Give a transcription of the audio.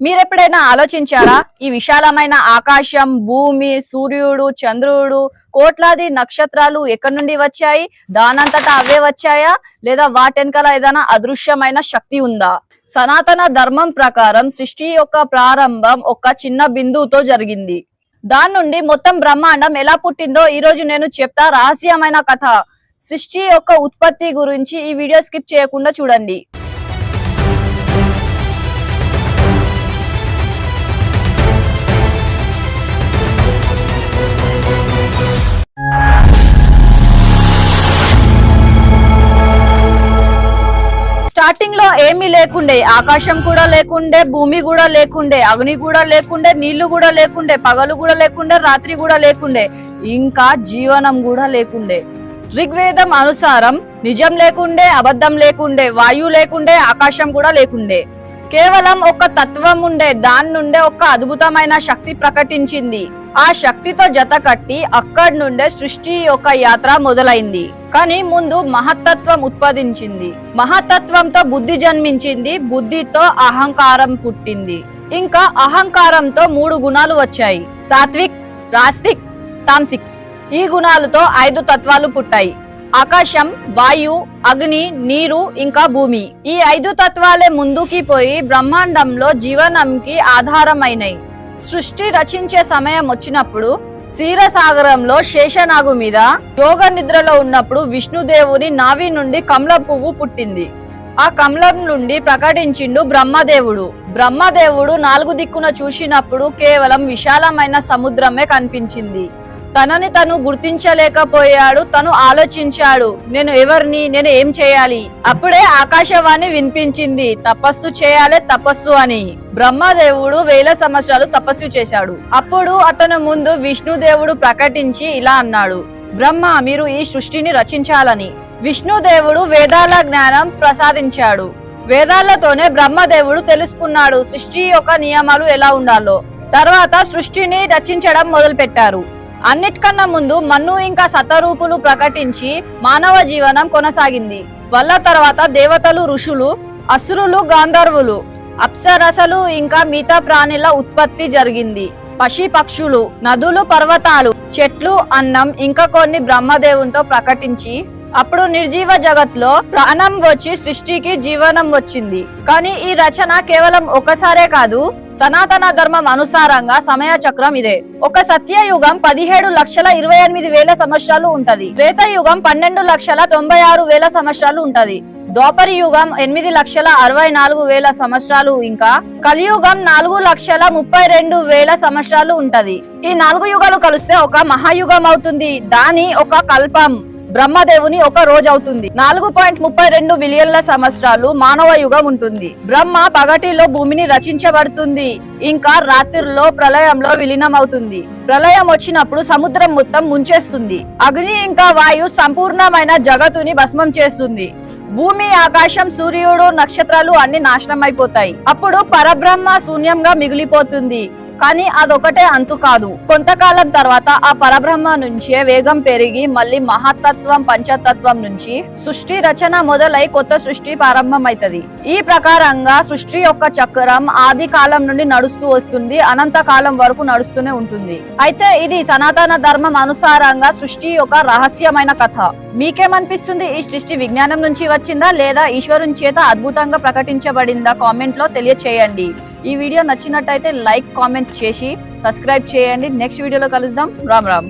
మీరెప్పుడైనా ఆలోచించారా? ఈ విశాలమైన ఆకాశం భూమి సూర్యుడు చంద్రుడు కోట్లాది నక్షత్రాలు ఎక్కడి నుండి వచ్చాయి? దానంతటా అవే వచ్చాయా? లేదా వాటెనకల ఏదైనా అదృశ్యమైన శక్తి ఉందా? సనాతన ధర్మం ప్రకారం సృష్టి యొక్క ప్రారంభం ఒక చిన్న బిందువుతో జరిగింది. దాని నుండి మొత్తం బ్రహ్మాండం ఎలా పుట్టిందో ఈ రోజు నేను చెప్తా రహస్యమైన కథ. సృష్టి యొక్క ఉత్పత్తి గురించి ఈ వీడియో స్కిప్ చేయకుండా చూడండి. స్టార్టింగ్లో ఏమీ లేకుండే ఆకాశం కూడా లేకుండే భూమి కూడా లేకుండే అగ్ని కూడా లేకుండే నీళ్ళు కూడా లేకుండే పగలు కూడా లేకుండే రాత్రి కూడా లేకుండే ఇంకా జీవనం కూడా లేకుండే. ఋగ్వేదం అనుసారం నిజం లేకుండే అబద్ధం లేకుండే వాయువు లేకుండే ఆకాశం కూడా లేకుండే. కేవలం ఒక తత్వం ఉండే దాని నుండే ఒక అద్భుతమైన శక్తి ప్రకటించింది. ఆ శక్తితో జత కట్టి అక్కడి నుండే సృష్టి యొక్క యాత్ర మొదలైంది. కానీ ముందు మహత్తత్వం ఉత్పాదించింది. మహత్తత్వంతో బుద్ధి జన్మించింది బుద్ధితో అహంకారం పుట్టింది. ఇంకా అహంకారంతో మూడు గుణాలు వచ్చాయి. సాత్విక్ రాస్తిక్ తాంసిక్ ఈ గుణాలతో ఐదు తత్వాలు పుట్టాయి. ఆకాశం వాయు అగ్ని నీరు ఇంకా భూమి. ఈ ఐదు తత్వాలే ముందుకి పోయి బ్రహ్మాండంలో జీవనంకి ఆధారమైనవి సృష్టి రచించే సమయం వచ్చినప్పుడు క్షీరసాగరంలో శేషనాగు మీద యోగ నిద్రలో ఉన్నప్పుడు విష్ణుదేవుని నావి నుండి కమల పువ్వు పుట్టింది. ఆ కమలం నుండి ప్రకటించిండు బ్రహ్మదేవుడు. బ్రహ్మదేవుడు నాలుగు దిక్కున చూసినప్పుడు కేవలం విశాలమైన సముద్రమే కనిపించింది. తనని తను గుర్తించలేకపోయాడు తను ఆలోచించాడు నేను ఎవరిని నేను ఏం చేయాలి? అప్పుడే ఆకాశవాణి వినిపించింది తపస్సు చేయాలి తపస్సు అని. బ్రహ్మదేవుడు వేల సంవత్సరాలు తపస్సు చేశాడు. అప్పుడు అతను ముందు విష్ణుదేవుడు ప్రకటించి ఇలా అన్నాడు బ్రహ్మ మీరు ఈ సృష్టిని రచించాలని. విష్ణుదేవుడు వేదాల జ్ఞానం ప్రసాదించాడు. వేదాలతోనే బ్రహ్మదేవుడు తెలుసుకున్నాడు సృష్టి యొక్క నియమాలు ఎలా ఉండాలో. తర్వాత సృష్టిని రచించడం మొదలుపెట్టారు. అన్నిటికన్నా ముందు మన్ను ఇంకా సతరూపులు ప్రకటించి మానవ జీవనం కొనసాగింది. వల్ల తర్వాత దేవతలు ఋషులు అసురులు గాంధర్వులు అప్సరసలు ఇంకా మిగతా ప్రాణుల ఉత్పత్తి జరిగింది. పశి పక్షులు నదులు పర్వతాలు చెట్లు అన్నం ఇంకా కొన్ని బ్రహ్మదేవునితో ప్రకటించి అప్పుడు నిర్జీవ జగత్లో ప్రాణం వచ్చి సృష్టికి జీవనం వచ్చింది. కానీ ఈ రచన కేవలం ఒకసారే కాదు సనాతన ధర్మం అనుసారంగా సమయ చక్రం ఇదే. ఒక సత్యయుగం పదిహేడు లక్షల ఇరవై ఎనిమిది వేల సంవత్సరాలు ఉంటది. త్రేతయుగం పన్నెండు లక్షల తొంభై ఆరు వేల సంవత్సరాలు ఉంటది. దోపరి యుగం ఎనిమిది లక్షల అరవై నాలుగు వేల సంవత్సరాలు ఇంకా కలియుగం నాలుగు లక్షల ముప్పై రెండు వేల సంవత్సరాలు ఉంటది. ఈ నాలుగు యుగాలు కలిస్తే ఒక మహాయుగం అవుతుంది. దాని ఒక కల్పం. బ్రహ్మదేవుని ఒక రోజు అవుతుంది నాలుగు పాయింట్ ముప్పై రెండు మిలియన్ల సంవత్సరాలు మానవ యుగం ఉంటుంది. బ్రహ్మ పగటిలో భూమిని రచించబడుతుంది. ఇంకా రాత్రిలో ప్రళయంలో విలీనం అవుతుంది ప్రళయం వచ్చినప్పుడు సముద్రం మొత్తం ముంచేస్తుంది. అగ్ని ఇంకా వాయు సంపూర్ణమైన జగత్తుని భస్మం చేస్తుంది. భూమి ఆకాశం సూర్యుడు నక్షత్రాలు అన్ని నాశనం అయిపోతాయి అప్పుడు పరబ్రహ్మ శూన్యంగా మిగిలిపోతుంది. కానీ అదొకటే అంతు కాదు. కొంతకాలం తర్వాత ఆ పరబ్రహ్మ నుంచే వేగం పెరిగి మళ్ళీ మహాతత్వం పంచతత్వం నుంచి సృష్టి రచన మొదలై కొత్త సృష్టి ప్రారంభమైతది. ఈ ప్రకారంగా సృష్టి యొక్క చక్రం ఆది కాలం నుండి నడుస్తూ వస్తుంది అనంత కాలం వరకు నడుస్తూనే ఉంటుంది. అయితే ఇది సనాతన ధర్మం అనుసారంగా సృష్టి యొక్క రహస్యమైన కథ. మీకేమనిపిస్తుంది? ఈ సృష్టి విజ్ఞానం నుంచి వచ్చిందా లేదా ఈశ్వరుని చేత అద్భుతంగా ప్రకటించబడిందా? కామెంట్లో తెలియచేయండి. ఈ వీడియో నచ్చినట్టయితే లైక్ కామెంట్ చేసి సబ్స్క్రైబ్ చేయండి. నెక్స్ట్ వీడియోలో కలుద్దాం. రామ్ రామ్.